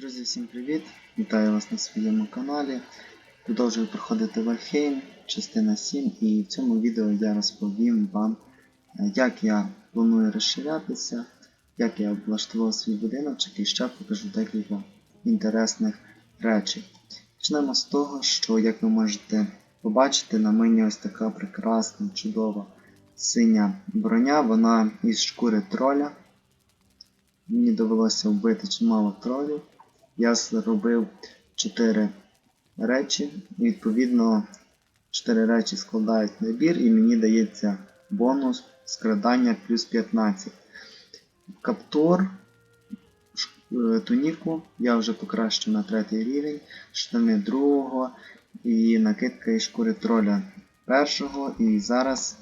Друзі, всім привіт! Вітаю вас на своєму каналі. Продовжую проходити Вальхейм, частина 7, і в цьому відео я розповім вам, е, як я планую розширятися, як я облаштував свій будиночок і ще покажу декілька інтересних речей. Почнемо з того, що, як ви можете побачити, на мені ось така прекрасна, чудова синя броня, вона із шкури троля. Мені довелося вбити чимало тролів. Я зробив 4 речі. І, Відповідно, 4 речі складають набір, і мені дається бонус скрадання плюс 15. Каптур, е, туніку я вже покращив на третій рівень, штани другого і накидка із шкури троля першого. І зараз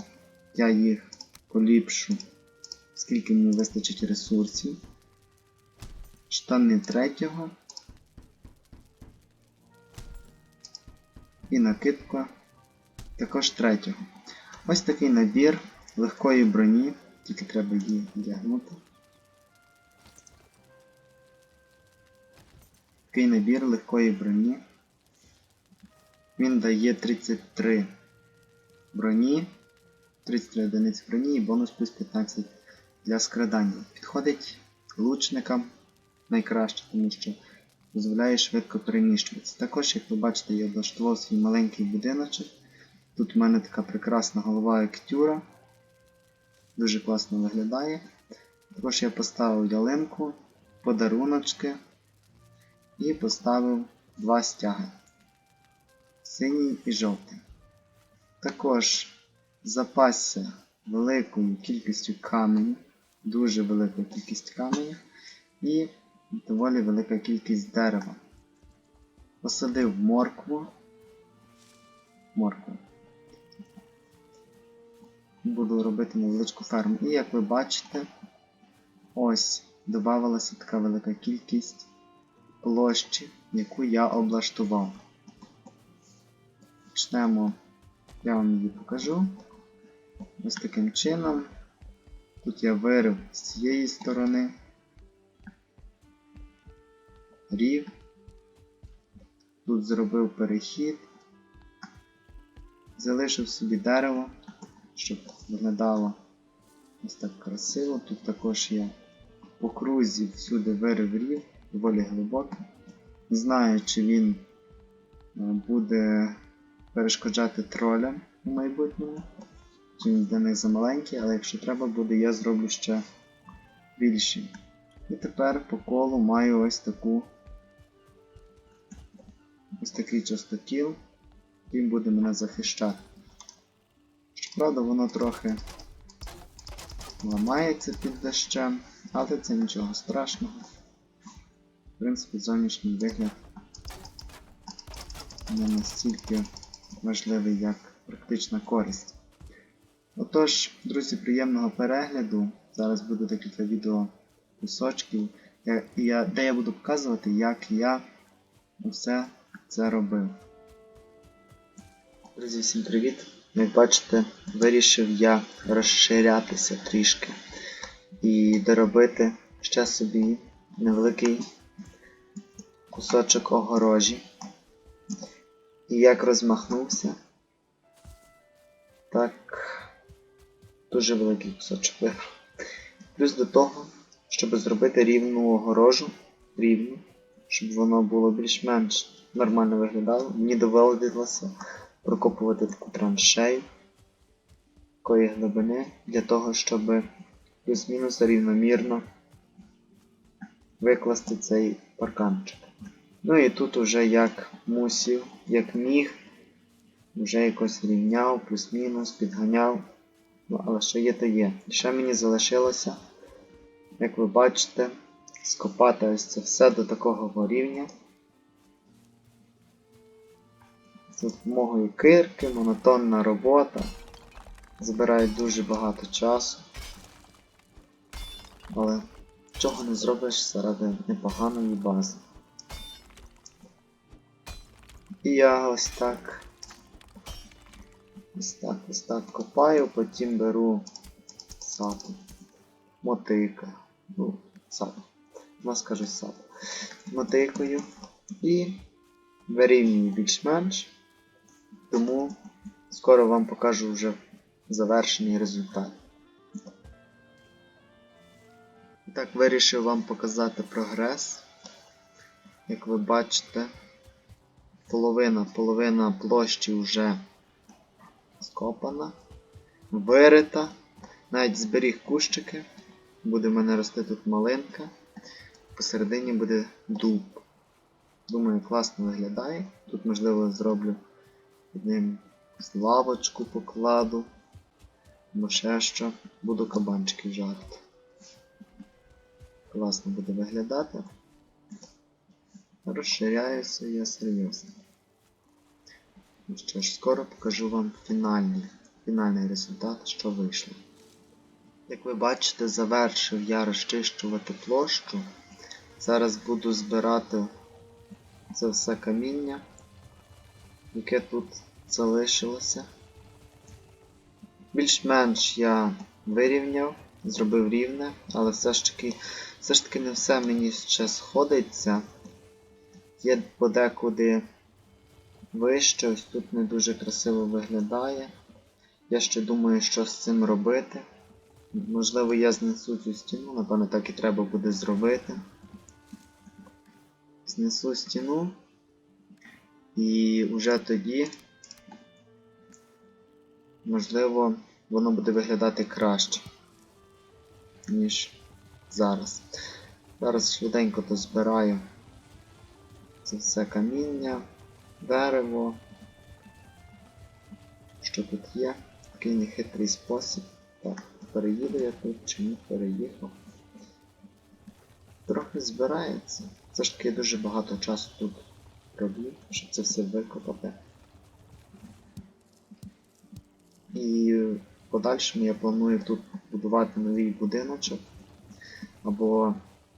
я їх поліпшу, скільки мені вистачить ресурсів. Штани третього. І накидка також третього. Ось такий набір легкої броні, тільки треба її одягнути. Такий набір легкої броні. Він дає 33 броні, 33 одиниць броні і бонус плюс 15 для скрадання. Підходить лучникам найкраще, тому що дозволяє швидко переміщуватися. Також, як ви бачите, я облаштував свій маленький будиночок. Тут в мене така прекрасна голова ектюра. Дуже класно виглядає. Також я поставив ялинку, подаруночки і поставив два стяги. Синій і жовтий. Також запасся великою кількістю каменів, дуже велика кількість каменів і доволі велика кількість дерева. Посадив моркву. Моркву. Буду робити невеличку ферму. І як ви бачите, ось додавалася така велика кількість площі, яку я облаштував. Почнемо, я вам її покажу. Ось таким чином. Тут я вирив з цієї сторони рів. Тут зробив перехід. Залишив собі дерево, щоб виглядало ось так красиво. Тут також є по крузі всюди вирив рів, доволі глибокий. Не знаю, чи він е, буде перешкоджати тролям у майбутньому. Чи він для них замаленький, але якщо треба буде, я зроблю ще більший. І тепер по колу маю ось таку ось такий частокіл, який буде мене захищати. Щоправда, воно трохи ламається під дощем, але це нічого страшного. В принципі, зовнішній вигляд не настільки важливий, як практична користь. Отож, друзі, приємного перегляду. Зараз буде декілька відео кусочків, де я буду показувати, як я все це робив. Друзі, всім привіт! Як бачите, вирішив я розширятися трішки і доробити ще собі невеликий кусочок огорожі. І як розмахнувся, так дуже великий кусочок виграв. Плюс до того, щоб зробити рівну огорожу, рівну, щоб воно було більш-менш нормально виглядало, мені доводилося прокопувати таку траншею такої глибини для того, щоб плюс-мінус рівномірно викласти цей парканчик. Ну і тут уже як мусів, як міг, вже якось рівняв, плюс-мінус, підганяв. Ну, але що є, то є. І ще мені залишилося, як ви бачите, скопати ось це все до такого рівня. За допомогою кирки, монотонна робота. Збирає дуже багато часу. Але чого не зробиш заради непоганої бази. І я ось так. Ось так, ось так копаю, потім беру сапу. Мотика. Ну, сапу. вас кажуть сад. Мотикою і вирівнюю більш-менш. Тому скоро вам покажу вже завершений результат. Так, вирішив вам показати прогрес. Як ви бачите, половина, половина площі вже скопана, вирита. Навіть зберіг кущики. Буде в мене рости тут малинка. Посередині буде дуб. Думаю, класно виглядає. Тут, можливо, зроблю під ним лавочку покладу. Або ще що. Буду кабанчиків жарити. Класно буде виглядати. Розширяюся я серйозно. Ну що ж, скоро покажу вам фінальний, фінальний результат, що вийшло. Як ви бачите, завершив я розчищувати площу. Зараз буду збирати це все каміння, яке тут залишилося. Більш-менш я вирівняв, зробив рівне, але все ж таки все ж таки не все мені ще сходиться. Є подекуди вище, ось тут не дуже красиво виглядає. Я ще думаю, що з цим робити. Можливо, я знесу цю стіну, напевно, так і треба буде зробити. Знесу стіну. І вже тоді, можливо, воно буде виглядати краще, ніж зараз. Зараз швиденько то збираю це все каміння, дерево. Що тут є? Такий нехитрий спосіб. Так, переїду я тут, чому переїхав. Трохи збирається. Все ж таки дуже багато часу тут роблю, щоб це все викопати. І в подальшому я планую тут будувати новий будиночок. Або,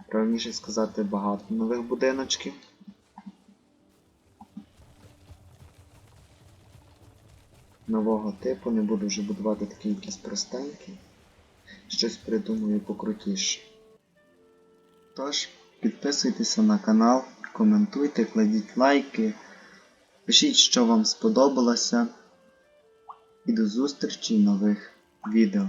правильніше сказати, багато нових будиночків. Нового типу, не буду вже будувати такі якісь простенькі. Щось придумаю покрутіше. Тож, підписуйтеся на канал, коментуйте, кладіть лайки, пишіть, що вам сподобалося. І до зустрічі нових відео.